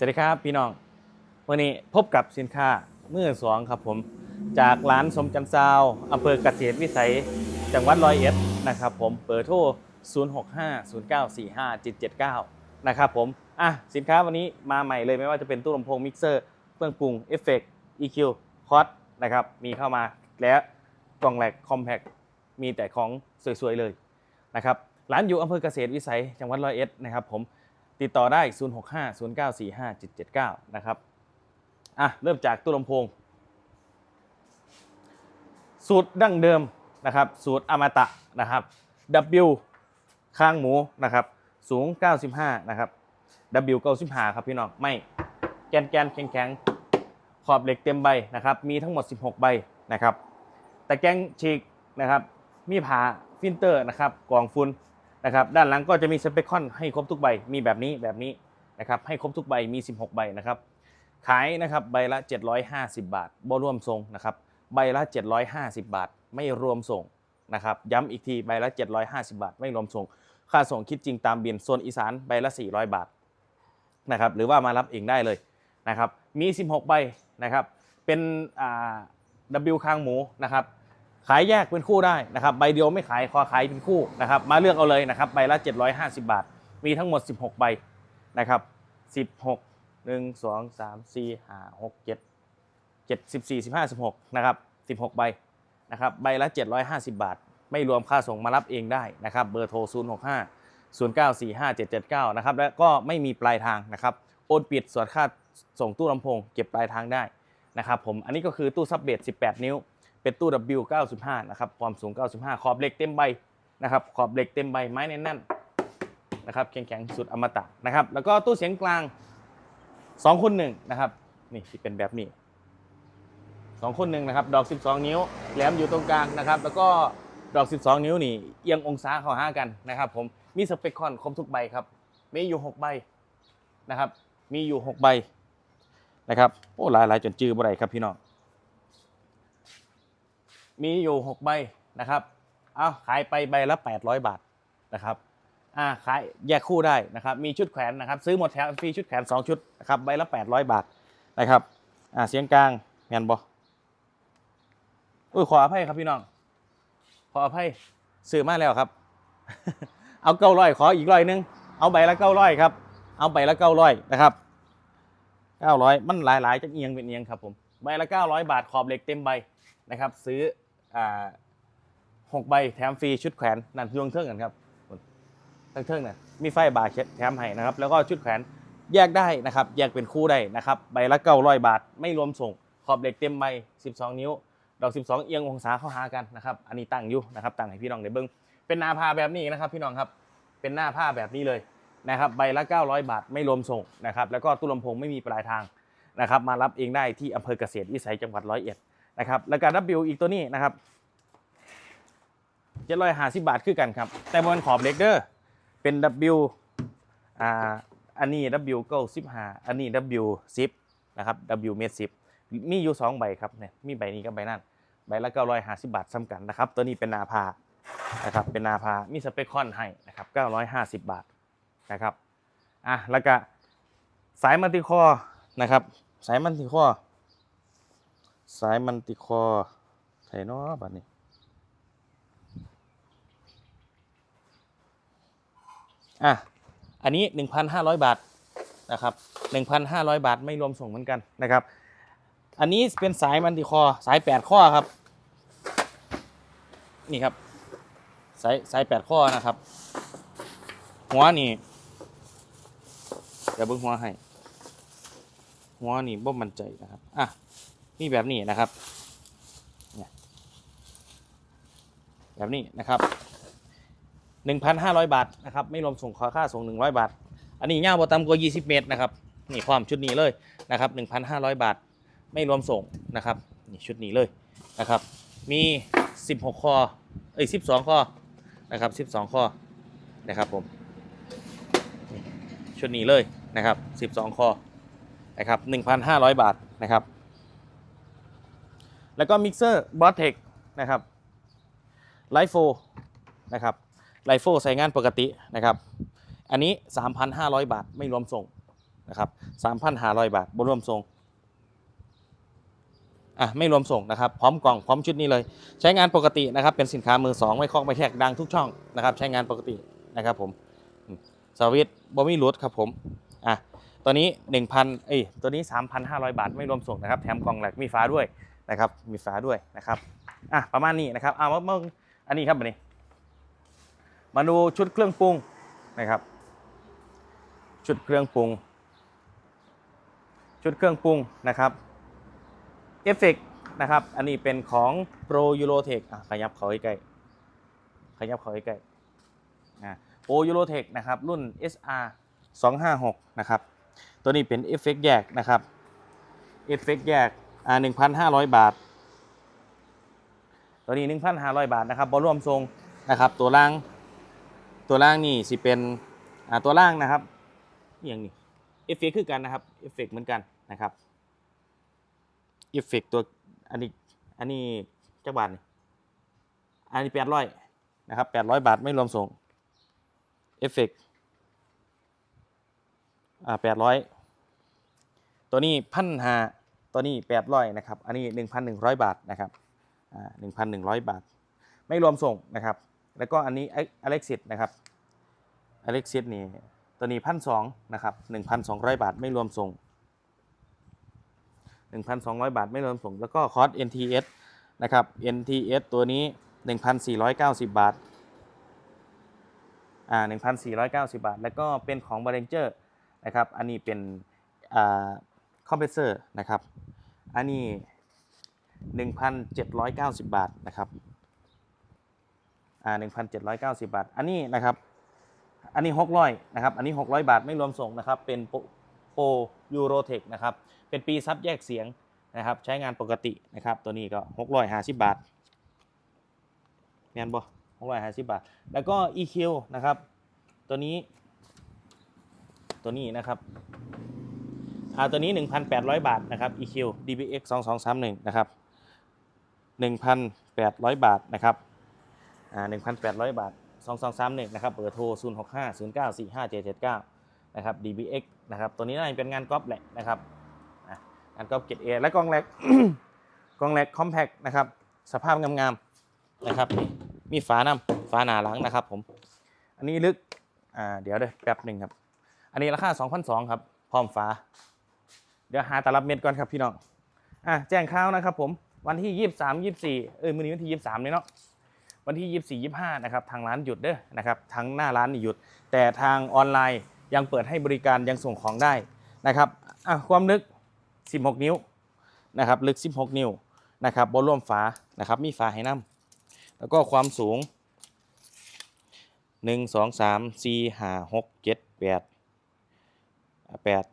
สวัสดีครับพี่น้องวันนี้พบกับสินค้ามือสองครับผม จากร้านสมจันทร์ซาวอำเภอเกษตรวิสัย จังหวัดร้อยเอ็ดนะครับผมเปิดโทร 0650945779 นะครับผม อะ สินค้าวันนี้มาใหม่เลยไม่ว่าจะเป็นตู้ลำโพงมิกเซอร์เครื่องปรุงเอฟเฟกต์ EQ คอร์ดนะครับ มีเข้ามาและกล่องแหลกคอมแพคมีแต่ของสวยๆเลยนะครับร้านอยู่อำเภอเกษตรวิสัยจังหวัดร้อยเอ็ดนะครับผม ติดต่อได้ 0650945779 นะครับ อะ เริ่มจากตู้ลำโพง สูตรดั้งเดิมนะครับ สูตรอมตะนะครับ W ข้างหมูนะครับ สูง 95 นะครับ W 95ครับพี่น้อง ไม่ แกนแกนแข็งแข็งๆขอบเหล็กเต็มใบนะครับ มีทั้งหมด 16 ใบนะครับ แต่แกงฉีกนะครับ มีผาฟิลเตอร์นะครับกรองฝุ่น นะครับด้านหลังก็จะมีสเปคคอนให้ครบทุกใบมีแบบนี้แบบนี้นะครับให้ครบทุกใบมี 16 ใบนะครับขายนะครับใบละ 750 บาทบ่รวมส่งนะครับใบละ 750 บาท ไม่รวมส่งนะครับย้ำอีกทีใบละ 750 บาท ไม่รวมส่ง ค่าส่งคิดจริงตามบินโซนอีสานใบละ 400 บาทนะครับหรือว่ามารับเองได้เลยนะครับมี 16 ใบนะครับเป็นอ่า W คางหมูนะครับ ขายแยกเป็นคู่ได้นะครับใบเดียวไม่ขายขอขายเป็นคู่นะครับมาเลือกเอาเลยนะครับใบละ 750 บาท มีทั้งหมด 16 ใบนะครับ16 1 2 3 4 5 6 7 7 14 15 16นะครับ16 ใบนะครับใบละ 750 บาท ไม่รวมค่าส่งมารับเองได้นะครับเบอร์โทร 065 0945 779นะครับและก็ไม่มีปลายทางนะครับโอนปิดส่วนค่าส่งตู้ลำโพง เก็บปลายทางได้นะครับผมอันนี้ก็คือตู้ซับเบส18 นิ้ว เป็นตู้ W 95 นะครับความสูง 95 ขอบเหล็กเต็มใบนะครับขอบเหล็กเต็มใบไม้แน่นๆนะครับแข็งๆสุดอมตะนะครับแล้วก็ตู้เสียงกลาง2คูณ1นะครับนี่ที่เป็นแบบนี้2คูณ1นะครับดอก 12 นิ้วแหลมอยู่ตรงกลางนะครับแล้วก็ดอก 12 นิ้วนี่เอียงองศาเข้าหากันนะครับผมมีสเปคคอนครบทุกใบครับมีอยู่ 6 ใบนะครับมีอยู่ 6 ใบนะครับโอ้หลายหลายๆจนจื้อบ่ได้ครับพี่น้อง มีอยู่ 6 ใบนะครับ เอาขายไปใบละ 800 บาทนะครับ อ่าขายแยกคู่ได้นะครับ มีชุดแขวนนะครับ ซื้อหมดแถมฟรีชุดแขวน 2 ชุดนะครับใบละ 800 บาทนะครับ อ่าเสียงกลางแมนบออุ้ยขออภัยครับพี่น้อง ขออภัยซื้อมาแล้วครับ เอาเก้าร้อยขออีกร้อยหนึง เอาใบละเก้าร้อยครับ เอาใบละเก้าร้อยนะครับเก้าร้อยมันหลายๆจะเอียงเป็นเอียงครับผม ใบละเก้าร้อยบาทขอบเหล็กเต็มใบนะครับ ซื้อ อ่าหกใบแถมฟรีชุดแขวนนั่นยวงเทิงกันครับทั้งเทิงน่ะมีไฟบาร์แถมให้นะครับ แล้วก็ชุดแขวนแยกได้นะครับ แยกเป็นคู่ได้นะครับ ใบละเก้าร้อยบาท ไม่รวมส่ง ขอบเหล็กเต็มใบ12นิ้ว ดอก12เอียงองศาเข้าหากันนะครับ อันนี้ตั้งอยู่นะครับ ตั้งให้พี่น้องได้เบิ้งเป็นหน้าผ้าแบบนี้นะครับ พี่น้องครับ เป็นหน้าผ้าแบบนี้เลยนะครับ ใบละ900บาท ไม่รวมส่งนะครับ แล้วก็ตู้ลำโพงไม่มีปลายทางนะครับ มารับเองได้ที่อำเภอเกษตรวิสัยจังหวัดร้อยเอ็ด นะครับแล้วก็ W อีกตัวนี้นะครับเจ็ดร้อยห้าสิบบาทคือกันครับ แต่บนขอบเล็กเด้อเป็น W อ่าอันนี้ W เก้าสิบห้าอันนี้ W สิบนะครับ W เมตรสิบมีอยู่สองใบครับเนี่ยมีใบนี้กับใบนั้นใบละเก้าร้อยห้าสิบบาทซ้ำกันนะครับ ตัวนี้เป็นนาพานะครับเป็นนาพามีสเปคคอนให้นะครับเก้าร้อยห้าสิบบาทนะครับอะแล้วก็สายมัลติคอร์นะครับ สายมัลติคอร์ สายมันติคอไถเนาะบัดนี้ อะ อันนี้ 1,500 บาทนะครับ 1,500 บาทไม่รวมส่งเหมือนกันนะครับ อันนี้เป็นสายมันติคอสาย 8 ข้อครับ นี่ครับ สายสาย 8 ข้อนะครับ หัวนี่เดี๋ยวเบิ่งหัวให้ หัวนี่บ่มั่นใจนะครับ อะ มีแบบนี้นะครับแบบนี้นะครับ1,500 บาทนะครับไม่รวมส่งขอค่าส่ง 100 บาท อันนี้ยาวบ่ต่ำกว่า 20 เมตรนะครับนี่ความชุดนี้เลยนะครับ1,500 บาท ไม่รวมส่งนะครับนี่ชุดนี้เลยนะครับ มี 16ข้อเอ้ย12ข้อนะครับ 12ข้อนะครับผมชุดนี้เลยนะครับ 12ข้อนะครับ1,500 บาทนะครับ แล้วก็มิกเซอร์บอสเทคนะครับไลฟ์โฟนะครับไลฟ์โฟใช้งานปกตินะครับ อันนี้ 3,500 บาทไม่รวมส่งนะครับ3,500 บาทบรวมส่งอะไม่รวมส่งนะครับ พร้อมกล่องพร้อมชุดนี้เลย ใช้งานปกตินะครับ เป็นสินค้ามือสองไม่คล้องไม่แทกดังทุกช่องนะครับ ใช้งานปกตินะครับผมสวิตบอมี่รูดครับผมอะตัวนี้ 1,000เอ้ยตัวนี้ 3,500 บาทไม่รวมส่งนะครับ แถมกล่องแหลกมีฟ้าด้วย นะครับมีฟ้าด้วยนะครับอะประมาณนี้นะครับเอามาเมื่ออันนี้ครับอันนี้ มาดูชุดเครื่องปรุงนะครับ ชุดเครื่องปรุง ชุดเครื่องปรุงนะครับเอฟเฟกนะครับ อันนี้เป็นของ Pro Eurotech อะขยับเขาใกล้ขยับเขาใกล้ๆอะ Pro Eurotech นะครับรุ่น SR 256 นะครับ ตัวนี้เป็นเอฟเฟกแยกนะครับเอฟเฟกแยก อ่า1,500บาท ตัวนี้1,500บาทนะครับบอลรวมทรงนะครับ ตัวล่าง ตัวล่างนี่สิเป็นอ่าตัวล่างนะครับอย่างนี้เอฟเฟกคือกันนะครับเอฟเฟกเหมือนกันนะครับเอฟเฟกตัวอันนี้อันนี้จักบาทนี่อันนี้แปดร้อยนะครับแปดร้อยบาทไม่รวมส่งเอฟเฟกอ่าแปดร้อยตัวนี้พันหา ตัวนี้แปดร้อยนะครับ อันนี้หนึ่งพันหนึ่งร้อยบาทนะครับอ่าหนึ่งพันหนึ่งร้อยบาท ไม่รวมส่งนะครับ แล้วก็อันนี้อเล็กซิสนะครับอเล็กซิสนี่ตัวนี้พันสองนะครับหนึ่งพันสองร้อยบาทไม่รวมส่งหนึ่งพันสองร้อยบาทไม่รวมส่ง แล้วก็คอร์ส NTS นะครับ NTS ตัวนี้หนึ่งพันสี่ร้อยเก้าสิบบาทอ่าหนึ่งพันสี่ร้อยเก้าสิบบาท แล้วก็เป็นของ b a r r a n g e r นะครับ อันนี้เป็นอ่า คอมเพรสเซอร์นะครับ อันนี้หนึ่งพันเจ็ดร้อยเก้าสิบบาทนะครับอ่า1,790 บาท อันนี้นะครับ อันนี้ 600นะครับ อันนี้ 600 บาทไม่รวมส่งนะครับ เป็นโปรยูโรเทคนะครับ เป็นปีซับแยกเสียงนะครับ ใช้งานปกตินะครับ ตัวนี้ก็ 650 บาทแม่นบ่650 บาท แล้วก็ EQ นะครับ ตัวนี้ ตัวนี้นะครับ อ่าตัวนี้ 1,800 บาทนะครับ EQ DBX 2231นะครับ1,800 บาทนะครับอ่า1,800 บาท 2231นะครับเบอร์โทร 065 0945 779นะครับ DBX นะครับตัวนี้น่าจะเป็นงานก๊อปแหละนะครับงานก๊อปเกรดเอและกล้องแรกกล้องแรกคอมแพคนะครับสภาพงามๆนะครับมีฝานำฝาหนาหลังนะครับผมอันนี้ลึกอ่าเดี๋ยวเด้อแป๊บหนึ่งครับ อันนี้ราคา2,200ครับพร้อมฝา เดี๋ยวหาตลับเม็ดก่อนครับพี่น้องอะแจ้งข่าวนะครับผมวันที่23 24เออมื้อนี้วันที่23นี่เนาะวันที่24 25นะครับทางร้านหยุดเด้อนะครับทั้งหน้าร้านนี่หยุด แต่ทางออนไลน์ยังเปิดให้บริการยังส่งของได้นะครับอะความลึก 16 นิ้วนะครับลึก 16 นิ้วนะครับบนร่วมฝานะครับมีฝาให้นํแล้วก็ความสูง 1 2 3 4 5 6 7 8 8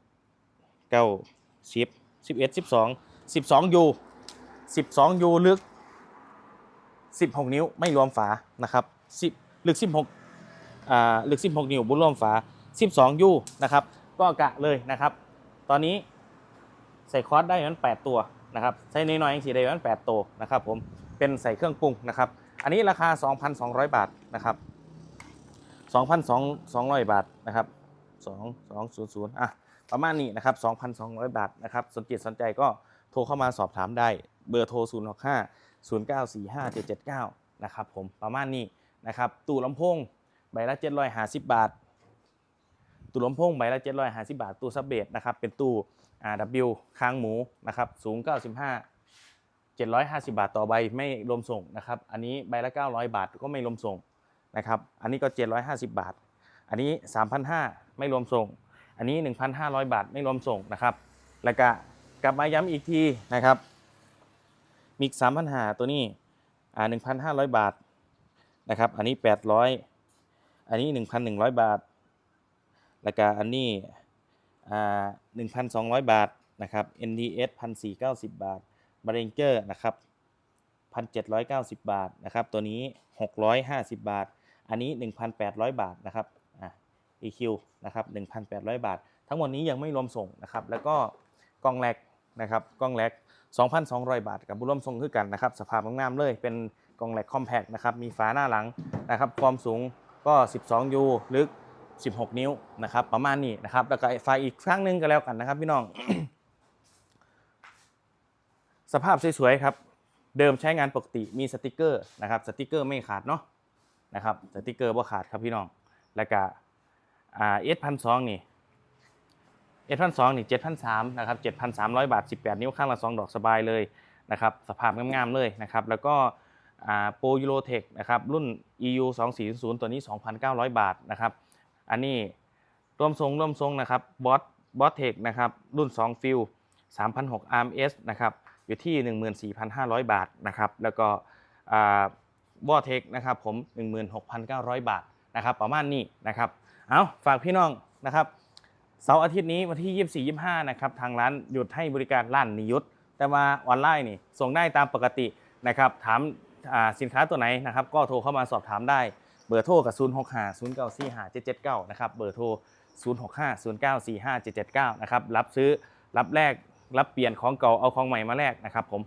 9 10 11 12 12 U 12 U ลึก16นิ้วไม่รวมฝานะครับ10ลึก16อ่าลึก16นิ้วบุรวมฝา12ยูนะครับ ก็กะเลยนะครับ ตอนนี้ใส่คอร์สได้มัน8ตัวนะครับใส่น้อยๆอย่างสีได้มัน8ตัวนะครับผมเป็นใส่เครื่องปรุงนะครับ อันนี้ราคา 2,200 บาทนะครับ2,200 บาทนะครับ 2200อะ ประมาณนี้นะครับ 2,200 บาทนะครับ สนใจสนใจก็โทรเข้ามาสอบถามได้ เบอร์โทร 065 0945 779 นะครับผม ประมาณนี้นะครับ ตู้ลำโพงใบละ 750 บาท ตู้ลำโพงใบละ 750 บาท ตู้ซับเบสนะครับ เป็นตู้ RW ค้างหมูนะครับ สูง 95 750 บาทต่อใบไม่รวมส่งนะครับ อันนี้ใบละ 900 บาทก็ไม่รวมส่งนะครับ อันนี้ก็ 750 บาท อันนี้ 3,500 ไม่รวมส่ง อันนี้ 1,500 บาทไม่รวมส่งนะครับ แล้วก็กลับมาย้ำอีกทีนะครับมีกสามพันหาตัวนี้อ่าหนึ่งพันห้าร้อยบาทนะครับ อันนี้แปดร้อยอันนี้หนึ่งพันหนึ่งร้อยบาท แล้วก็อันนี้อ่าหนึ่งพันสองร้อยบาทนะครับ NDS พันสี่เก้าสิบบาทบาร์เรนเจอร์นะครับพันเจ็ดร้อยเก้าสิบบาทนะครับ ตัวนี้หกร้อยห้าสิบบาท อันนี้หนึ่งพันแปดร้อยบาทนะครับ EQ นะครับ1,800 บาท ทั้งหมดนี้ยังไม่รวมส่งนะครับ แล้วก็กล้องแรกนะครับกล้องแรก2,200 บาท กับบุร่วมทรงคือกันนะครับ สภาพงามเลย เป็นกล้องแรกคอมแพคนะครับ มีฝาหน้าหลังนะครับ ความสูงก็ 12 U ลึก 16 นิ้วนะครับ ประมาณนี้นะครับ แล้วก็ฝากอีกครั้งหนึงก็แล้วกันนะครับพี่น้อง สภาพสวยๆครับ เดิมใช้งานปกติ มีสติกเกอร์นะครับ สติกเกอร์ไม่ขาดเนาะนะครับ สติกเกอร์บ่ขาดครับพี่น้อง แล้วก็ อ่าเอสพันสองนี่เอสพันสองนี่เจ็ดพันสามนะครับเจ็ดพันสามร้อยบาทสิบแปดนิ้วข้างละสองดอกสบายเลยนะครับสภาพงามๆเลยนะครับแล้วก็โปรยูโรเทคนะครับรุ่น EU 240ตัวนี้ 2,900 บาทนะครับอันนี้ร่วมทรงร่วมทรงนะครับบอสบอสเทคนะครับรุ่น 2 ฟิล3,006 RMS นะครับอยู่ที่ 14,500 บาทนะครับแล้วก็วอสเทคนะครับผม 16,900 บาทนะครับประมาณนี้นะครับ เอาฝากพี่น้องนะครับเสาร์อาทิตย์นี้วันที่ 24 25 นะครับ ทางร้านหยุดให้บริการร้านนิยุทธแต่ว่าออนไลน์นี่ส่งได้ตามปกตินะครับ ถามสินค้าตัวไหนนะครับ ก็โทรเข้ามาสอบถามได้เบอร์โทรกับ 0 6 5 0 9 4 5 7 7 9 นะครับ เบอร์โทร 0 6 5 0 9 4 5 7 7 9 นะครับ รับซื้อรับแลกรับเปลี่ยนของเก่าเอาของใหม่มาแลกนะครับผม